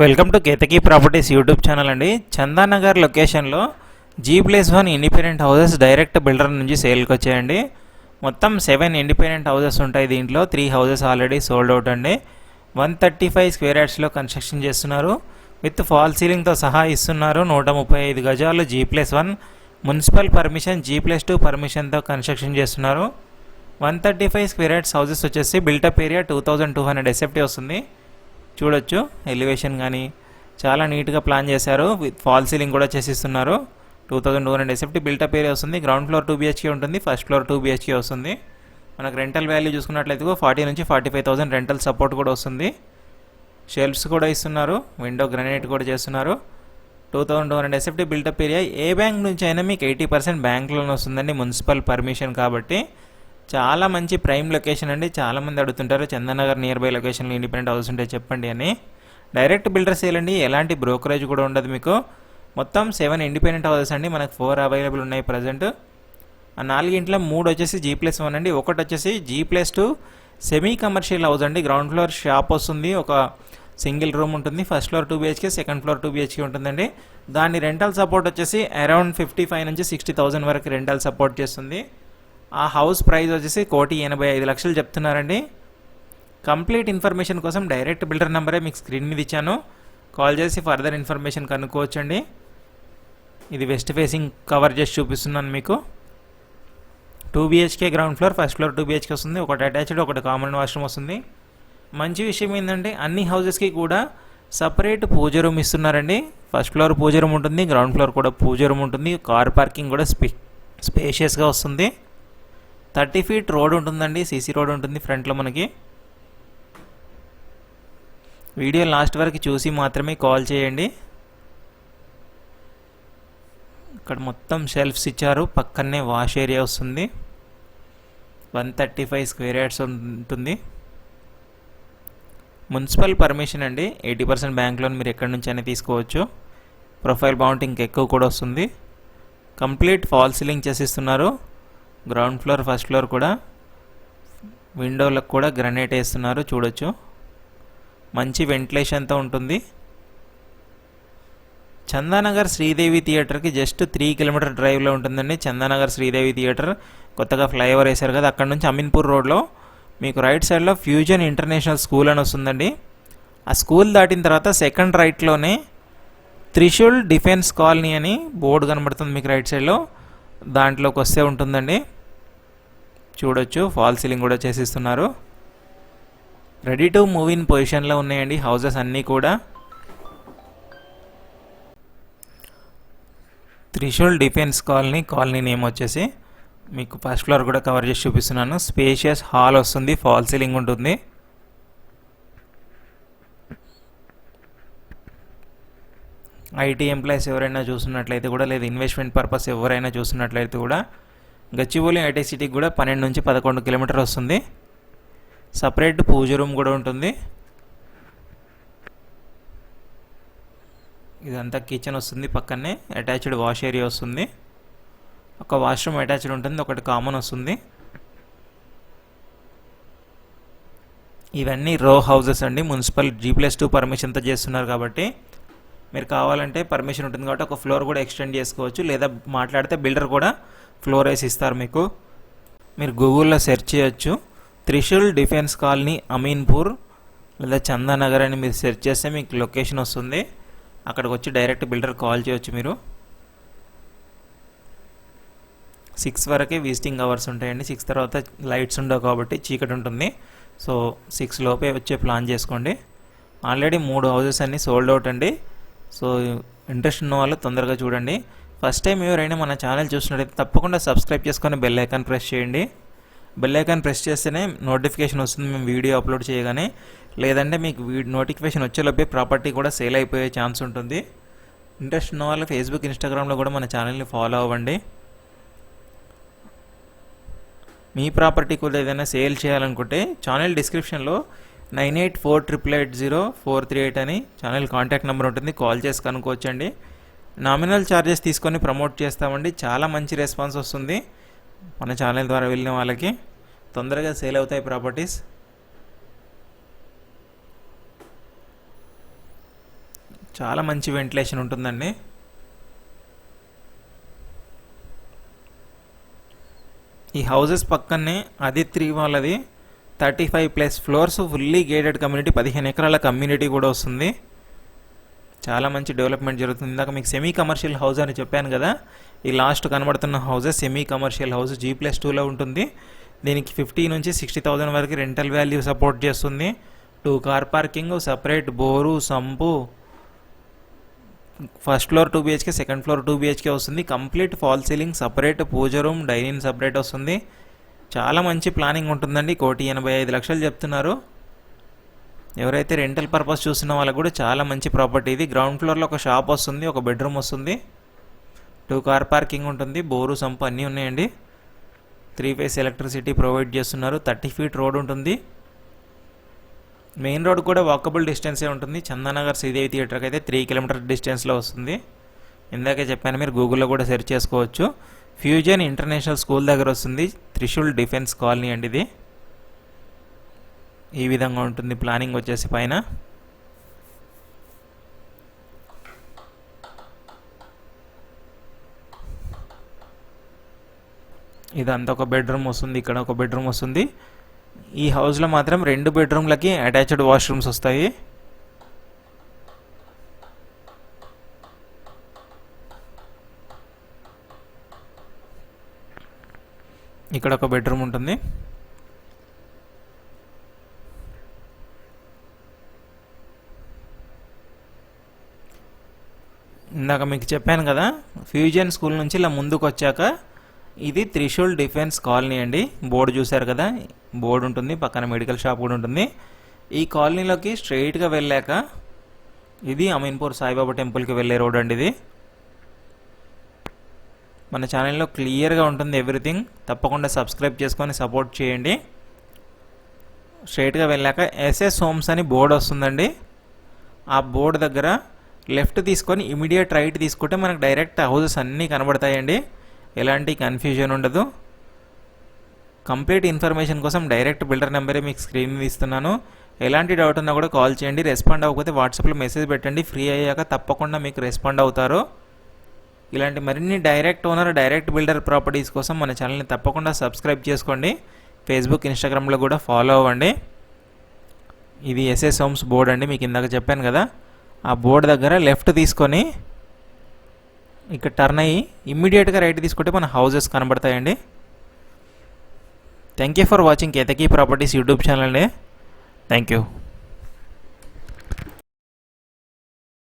Welcome to Ketaki properties YouTube channel అండి. చందానగర్ లొకేషన్లో G plus one independent houses direct builder నుంచి సేల్కి వచ్చాయండి. మొత్తం సెవెన్ ఇండిపెండెంట్ హౌసెస్ ఉంటాయి దీంట్లో. Three houses already sold out అండి. వన్ థర్టీ ఫైవ్ స్క్వేర్ యార్డ్స్లో కన్స్ట్రక్షన్ చేస్తున్నారు. విత్ ఫాల్ సీలింగ్తో సహా ఇస్తున్నారు. నూట ముప్పై ఐదు గజాలు G plus one. Municipal permission G plus two పర్మిషన్తో construction చేస్తున్నారు. One thirty five square yards houses వచ్చేసి built up area two thousand two hundred SFT వస్తుంది. చూడొచ్చు. ఎలివేషన్ కానీ చాలా నీట్గా ప్లాన్ చేశారు. విత్ ఫాల్ సీలింగ్ కూడా చేసిస్తున్నారు. Two thousand two hundred SFT built up area వస్తుంది. గ్రౌండ్ ఫ్లోర్ టూ బీహెచ్కే ఉంటుంది. ఫస్ట్ ఫ్లోర్ టూ బీహెచ్కే వస్తుంది. మనకు రెంటల్ వాల్యూ చూసుకున్నట్లయితే ఫార్టీ నుంచి forty five thousand rental support కూడా వస్తుంది. షెల్ఫ్స్ కూడా ఇస్తున్నారు. విండో గ్రనేట్ కూడా చేస్తున్నారు. Two thousand two hundred SFT built up area ఏ బ్యాంక్ నుంచి అయినా మీకు ఎయిటీ పర్సెంట్ బ్యాంక్ లోన్ వస్తుందండి. మున్సిపల్ పర్మిషన్ కాబట్టి. చాలా మంచి ప్రైమ్ లొకేషన్ అండి. చాలామంది అడుగుతుంటారు చందనగర్ నియర్ బై లొకేషన్లో ఇండిపెండెంట్ హౌస్ ఉంటే చెప్పండి అని. డైరెక్ట్ బిల్డర్ సేల్ అండి. ఎలాంటి బ్రోకరేజ్ కూడా ఉండదు మీకు. మొత్తం సెవెన్ ఇండిపెండెంట్ హౌసెస్ అండి. మనకు ఫోర్ అవైలబుల్ ఉన్నాయి ప్రజెంట్ ఆ నాలుగింట్లో మూడు వచ్చేసి జీ ప్లస్ వన్ అండి. ఒకటి వచ్చేసి G plus two semi commercial house అండి. గ్రౌండ్ ఫ్లోర్ షాప్ వస్తుంది. ఒక సింగిల్ రూమ్ ఉంటుంది. First floor two BHK second floor two BHK ఉంటుందండి. దాని రెంటల్ సపోర్ట్ వచ్చేసి అరౌండ్ ఫిఫ్టీ ఫైవ్ నుంచి సిక్స్టీ థౌసండ్ వరకు రెంటల్ సపోర్ట్ చేస్తుంది. ఆ హౌస్ ప్రైస్ వచ్చేసి కోటి ఎనభై ఐదు లక్షలు చెప్తున్నారండి. కంప్లీట్ ఇన్ఫర్మేషన్ కోసం డైరెక్ట్ బిల్డర్ నెంబరే మీకు స్క్రీన్ మీద ఇచ్చాను. కాల్ చేసి ఫర్దర్ ఇన్ఫర్మేషన్ కనుక్కోవచ్చండి. ఇది వెస్ట్ ఫేసింగ్ కవర్ చేసి చూపిస్తున్నాను మీకు. Two BHK ground floor first floor two BHK వస్తుంది. ఒకటి అటాచ్డ్ ఒకటి కామన్ వాష్రూమ్ వస్తుంది. మంచి విషయం ఏంటంటే అన్ని హౌసెస్కి కూడా సపరేట్ పూజ రూమ్ ఇస్తున్నారండి. ఫస్ట్ ఫ్లోర్ పూజ రూమ్ ఉంటుంది గ్రౌండ్ ఫ్లోర్ కూడా పూజ రూమ్ ఉంటుంది. కార్ పార్కింగ్ కూడా స్పే స్పేషియస్గా వస్తుంది. థర్టీ ఫీట్ రోడ్ ఉంటుందండి సీసీ రోడ్ ఉంటుంది ఫ్రంట్లో మనకి. వీడియో లాస్ట్ వరకు చూసి మాత్రమే కాల్ చేయండి. ఇక్కడ మొత్తం షెల్ఫ్స్ ఇచ్చారు పక్కనే వాష్ ఏరియా వస్తుంది. One thirty five square yards ఉంటుంది. మున్సిపల్ పర్మిషన్ అండి ఎయిటీ పర్సెంట్ బ్యాంక్ లోన్ మీరు ఎక్కడి నుంచి అయినా తీసుకోవచ్చు. ప్రొఫైల్ బాగుంటే ఇంకెక్కువ కూడా వస్తుంది. కంప్లీట్ ఫాల్ సీలింగ్ చేసిస్తున్నారు. గ్రౌండ్ ఫ్లోర్ ఫస్ట్ ఫ్లోర్ కూడా విండోలకు కూడా గ్రనైట్ వేస్తున్నారు చూడొచ్చు. మంచి వెంటిలేషన్తో ఉంటుంది. చందానగర్ శ్రీదేవి థియేటర్కి జస్ట్ త్రీ కిలోమీటర్ డ్రైవ్లో ఉంటుందండి. చందానగర్ శ్రీదేవి థియేటర్. కొత్తగా ఫ్లైఓవర్ వేశారు కదా అక్కడ నుంచి అమీన్పూర్ రోడ్లో. మీకు రైట్ సైడ్లో ఫ్యూజన్ ఇంటర్నేషనల్ స్కూల్ అని వస్తుందండి. ఆ స్కూల్ దాటిన తర్వాత సెకండ్ రైట్లోనే త్రిశూల్ డిఫెన్స్ కాలనీ అని బోర్డు కనబడుతుంది మీకు రైట్ సైడ్లో. దాంట్లోకి వస్తే ఉంటుందండి. చూడొచ్చు. ఫాల్ సీలింగ్ కూడా చేసిస్తున్నారు. రెడీ టు మూవ్ ఇన్ పొజిషన్లో ఉన్నాయండి హౌసెస్ అన్నీ కూడా. Trishul defence colony colony name వచ్చేసి మీకు ఫస్ట్ ఫ్లోర్ కూడా కవర్ చేసి చూపిస్తున్నాను. స్పేషియస్ హాల్ వస్తుంది ఫాల్ సీలింగ్ ఉంటుంది. ఐటీ ఎంప్లాయీస్ ఎవరైనా చూస్తున్నట్లయితే కూడా లేదా ఇన్వెస్ట్మెంట్ పర్పస్ ఎవరైనా చూస్తున్నట్లయితే కూడా గచ్చిబౌలి ఐటీ సిటీకి కూడా పన్నెండు నుంచి పదకొండు కిలోమీటర్ వస్తుంది. సపరేట్ పూజ రూమ్ కూడా ఉంటుంది. ఇదంతా కిచెన్ వస్తుంది పక్కనే. అటాచ్డ్ వాష్ ఏరియా వస్తుంది. ఒక వాష్రూమ్ అటాచ్డ్ ఉంటుంది ఒకటి కామన్ వస్తుంది. ఇవన్నీ రో హౌసెస్ అండి. మున్సిపల్ జీ ప్లస్ టూ పర్మిషన్తో చేస్తున్నారు కాబట్టి మీరు కావాలంటే పర్మిషన్ ఉంటుంది కాబట్టి ఒక ఫ్లోర్ కూడా ఎక్స్టెండ్ చేసుకోవచ్చు. లేదా మాట్లాడితే బిల్డర్ కూడా ఫ్లోర్ ఇస్తారు మీకు. మీరు గూగుల్లో సెర్చ్ చేయొచ్చు. త్రిశూల్ డిఫెన్స్ కాలనీ అమీన్పూర్ లేదా చందానగర్ అని మీరు సెర్చ్ చేస్తే మీకు లొకేషన్ వస్తుంది. అక్కడికి వచ్చి డైరెక్ట్ బిల్డర్ కాల్ చేయొచ్చు మీరు. సిక్స్ వరకే విజిటింగ్ అవర్స్ ఉంటాయండి. సిక్స్ తర్వాత లైట్స్ ఉండవు కాబట్టి చీకటి ఉంటుంది. సో సిక్స్ లోపే వచ్చే ప్లాన్ చేసుకోండి. ఆల్రెడీ మూడు హౌజెస్ అన్నీ సోల్డ్ అవుట్ అండి. సో ఇంట్రెస్ట్ ఉన్న వాళ్ళు తొందరగా చూడండి. ఫస్ట్ టైం ఎవరైనా మన ఛానల్ చూసినట్లయితే తప్పకుండా సబ్స్క్రైబ్ చేసుకొని బెల్ ఐకాన్ ప్రెస్ చేయండి. బెల్ ఐకాన్ ప్రెస్ చేస్తేనే నోటిఫికేషన్ వస్తుంది మేము వీడియో అప్లోడ్ చేయగానే. లేదంటే మీకు నోటిఫికేషన్ వచ్చేలోపే ప్రాపర్టీ కూడా సేల్ అయిపోయే ఛాన్స్ ఉంటుంది. ఇంట్రెస్ట్ ఉన్న వాళ్ళు ఫేస్బుక్ ఇన్స్టాగ్రామ్లో కూడా మన ఛానల్ని ఫాలో అవ్వండి. మీ ప్రాపర్టీ కూడా ఏదైనా సేల్ చేయాలనుకుంటే ఛానల్ డిస్క్రిప్షన్లో nine eight four triple eight zero four three eight అని ఛానల్ కాంటాక్ట్ నెంబర్ ఉంటుంది. కాల్ చేసి కనుక్కోవచ్చండి. నామినల్ ఛార్జెస్ తీసుకొని ప్రమోట్ చేస్తామండి. చాలా మంచి రెస్పాన్స్ వస్తుంది. మన ఛానల్ ద్వారా వెళ్ళిన వాళ్ళకి తొందరగా సేల్ అవుతాయి ప్రాపర్టీస్. చాలా మంచి వెంటిలేషన్ ఉంటుందండి. ఈ హౌసెస్ పక్కనే అదిత్రి వాళ్ళది. Thirty five plus floors fully gated community పదిహేను ఎకరాల కమ్యూనిటీ కూడా వస్తుంది. చాలా మంచి డెవలప్మెంట్ జరుగుతుంది. ఇందాక మీకు సెమీ కమర్షియల్ హౌస్ అని చెప్పాను కదా ఈ లాస్ట్ కనబడుతున్న houses semi commercial house G plus టూలో ఉంటుంది. దీనికి ఫిఫ్టీ నుంచి సిక్స్టీ థౌజండ్ వరకు రెంటల్ వాల్యూ సపోర్ట్ చేస్తుంది. Two car parking separate bore sump. First floor two BHK second floor two BHK వస్తుంది. Complete fall ceiling separate pooja room dining separate వస్తుంది. చాలా మంచి ప్లానింగ్ ఉంటుందండి. కోటి ఎనభై ఐదు లక్షలు చెప్తున్నారు. ఎవరైతే రెంటల్ పర్పస్ చూస్తున్న వాళ్ళకి కూడా చాలా మంచి ప్రాపర్టీ ఇది. గ్రౌండ్ ఫ్లోర్లో ఒక షాప్ వస్తుంది ఒక బెడ్రూమ్ వస్తుంది. టూ కార్ పార్కింగ్ ఉంటుంది బోరు సంపు అన్నీ ఉన్నాయండి. త్రీ ఫేస్ ఎలక్ట్రిసిటీ ప్రొవైడ్ చేస్తున్నారు. థర్టీ ఫీట్ రోడ్ ఉంటుంది. మెయిన్ రోడ్ కూడా వాకబుల్ డిస్టెన్సే ఉంటుంది. చందానగర్ శ్రీదేవి థియేటర్కి అయితే త్రీ కిలోమీటర్ డిస్టెన్స్లో వస్తుంది. ఇందాకే చెప్పాను మీరు గూగుల్లో కూడా సెర్చ్ చేసుకోవచ్చు. ఫ్యూజన్ ఇంటర్నేషనల్ స్కూల్ దగ్గర వస్తుంది త్రిశూల్ డిఫెన్స్ కాలనీ అండి ఇది. ఈ విధంగా ఉంటుంది. ప్లానింగ్ వచ్చేసి పైన. ఇదంతా ఒక బెడ్రూమ్ వస్తుంది. ఇక్కడ ఒక బెడ్రూమ్ వస్తుంది. ఈ హౌస్లో మాత్రం రెండు బెడ్రూమ్లకి అటాచ్డ్ వాష్రూమ్స్ వస్తాయి. ఇక్కడ ఒక బెడ్రూమ్ ఉంటుంది. ఇందాక మీకు చెప్పాను కదా ఫ్యూజన్ స్కూల్ నుంచి ఇలా ముందుకు వచ్చాక ఇది త్రిశూల్ డిఫెన్స్ కాలనీ అండి. బోర్డు చూశారు కదా బోర్డు ఉంటుంది పక్కన మెడికల్ షాప్ కూడా ఉంటుంది. ఈ కాలనీలోకి స్ట్రైట్గా వెళ్ళాక ఇది అమీన్పూర్ సాయిబాబా టెంపుల్కి వెళ్ళే రోడ్ అండి ఇది. మన ఛానల్లో క్లియర్గా ఉంటుంది ఎవ్రీథింగ్ తప్పకుండా సబ్స్క్రైబ్ చేసుకొని సపోర్ట్ చేయండి. స్ట్రైట్గా వెళ్ళాక ఎస్ఎస్ హోమ్స్ అని బోర్డు వస్తుందండి. ఆ బోర్డు దగ్గర లెఫ్ట్ తీసుకొని ఇమీడియట్ రైట్ తీసుకుంటే మనకు డైరెక్ట్ హౌసెస్ అన్నీ కనబడతాయండి. ఎలాంటి కన్ఫ్యూజన్ ఉండదు. కంప్లీట్ ఇన్ఫర్మేషన్ కోసం డైరెక్ట్ బిల్డర్ నెంబరే మీకు స్క్రీన్ ఇస్తున్నాను. ఎలాంటి డౌట్ ఉన్నా కూడా కాల్ చేయండి. రెస్పాండ్ అవ్వకపోతే వాట్సాప్లో మెసేజ్ పెట్టండి. ఫ్రీ అయ్యాక తప్పకుండా మీకు రెస్పాండ్ అవుతారు. ఇలాంటి మరిన్ని direct owner direct builder properties కోసం మన ఛానల్ని తప్పకుండా సబ్స్క్రైబ్ చేసుకోండి. ఫేస్బుక్ ఇన్స్టాగ్రామ్లో కూడా ఫాలో అవ్వండి. ఇది ఎస్ఎస్ హోమ్స్ బోర్డ్ అండి. మీకు ఇందాక చెప్పాను కదా. ఆ బోర్డు దగ్గర లెఫ్ట్ తీసుకొని ఇక్కడ టర్న్ అయ్యి ఇమ్మీడియట్గా రైట్ తీసుకుంటే మన houses కనబడతాయండి. Thank you for watching Ketaki properties YouTube channel అండి. Thank you